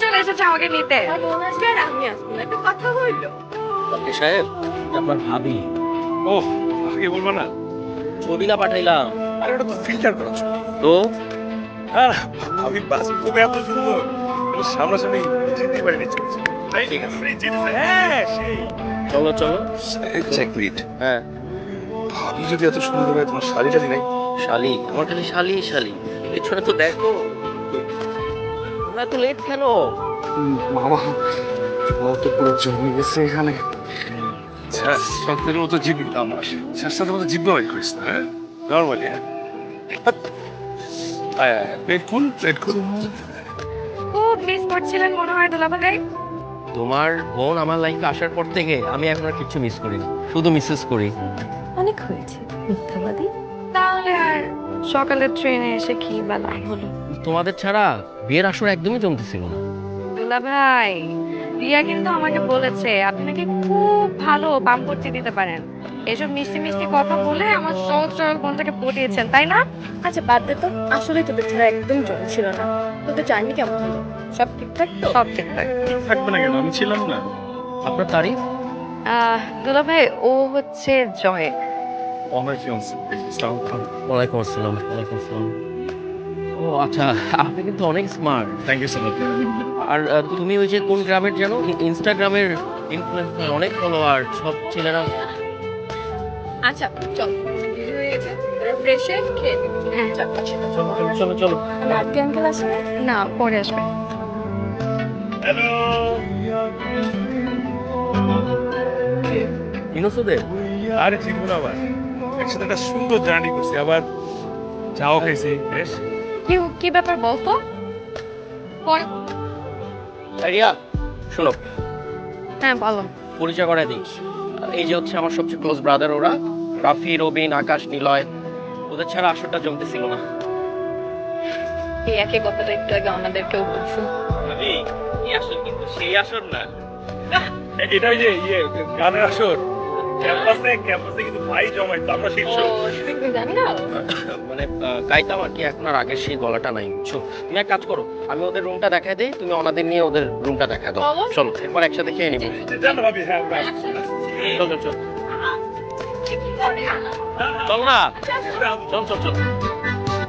এসেছে আমাকে নিতে। আমি আসব একটা কথা হইল সাহেব আপনার ভাবি। ও আগে বলব না। ছবি না পাঠাইলাম। আরে ওটা তো ফিল্টার করা। তো? আর আমি বাস খুব এত সুন্দর। সামনাসামনি হ্যাঁ সেই। চলো চলো। মিনিট হ্যাঁ। ভাবি যদি এত সুন্দর হয় তোমার শাড়ি টাড়ি নাই শালি আমার খালি শালি শালি। পেছনে তো দেখো। তোমরা এত লেট কেন মামা ও তো পুরো জমে গেছে এখানে। সত্যের মতো জিবি আমার। শেষটার মতো জিব্বা বাইর করিস না হ্যাঁ? নর্মালি হ্যাঁ? আয় আয় প্লেট খুল প্লেট খুল। খুব মিস করছিলেন মনে হয় দুলাভাই। তোমার বোন আমার লাইফে আসার পর থেকে আমি এখন আর কিছু মিস করি না শুধু মিসেস করি। অনেক হয়েছে মিথ্যাবাদী। তাহলে আর সকালে ট্রেনে এসে কি বা লাভ হলো তোমাদের ছাড়া বিয়ের আসর একদমই জমতেছিল না। দুলাভাই রিয়া কিন্তু আমাকে বলেছে আপনি নাকি খুব ভালো বাম দিতে পারেন। এসব মিষ্টি মিষ্টি কথা বলে আমার সহজ সরল বোনটাকে পটিয়েছেন তাই না? আচ্ছা বাদ দে তো। আসলেই তোদের ছাড়া একদম জল ছিল না। তোদের জার্নি কেমন হলো? সব ঠিকঠাক তো? সব ঠিকঠাক। থাকবে না কেন? আমি ছিলাম না। আপনার তারিফ? আহ, দুলাভাই ও হচ্ছে জয়। খান ওয়ালাইকুম আসসালাম ওয়ালাইকুম আসসালাম। ও আচ্ছা আপনি কিন্তু অনেক smart thank you so much আর তুমি ওই যে কোন গ্রামের জানো? ইনস্টাগ্রামের ইনফ্লুয়েন্সার অনেক ফলোয়ার সব ছেলেরা। আচ্ছা চল। হ্যাঁ। চল, চল। না পরে আসবে। হ্যালো ইনোসুদের আরে চিনবো না আবার। একসাথে একটা সুন্দর জার্নি করছি। আবার চাও খাইছি বেশ। কি কি ব্যাপার বলতো পরে রিয়া শোনো। হ্যাঁ বলো। পরিচয় করে দিই। এই যে হচ্ছে আমার সবচেয়ে ক্লোজ ব্রাদার ওরা রাফি রবিন আকাশ নিলয় ওদের ছাড়া আসরটা জমতেছিল না। এই একই কথাটা একটু আগে আমাদেরকেও বলছো। এই আসর কিন্তু সেই আসর না। এটা ওই যে ইয়ে গানের আসর। ক্যাম্পাসে ক্যাম্পাসে কিন্তু ভাই জমাইতো আমরা ও শীর্ষ জানি না গাইতাম আর কি এখন আর আগের সেই গলাটা নাই বুঝছ? তুমি এক কাজ করো আমি ওদের রুমটা দেখাই দিই তুমি ওনাদের নিয়ে ওদের রুমটা দেখা দাও। চলো একবার একসাথে খেয়ে নিবো। চল চল চল। চল না। চল চল চল।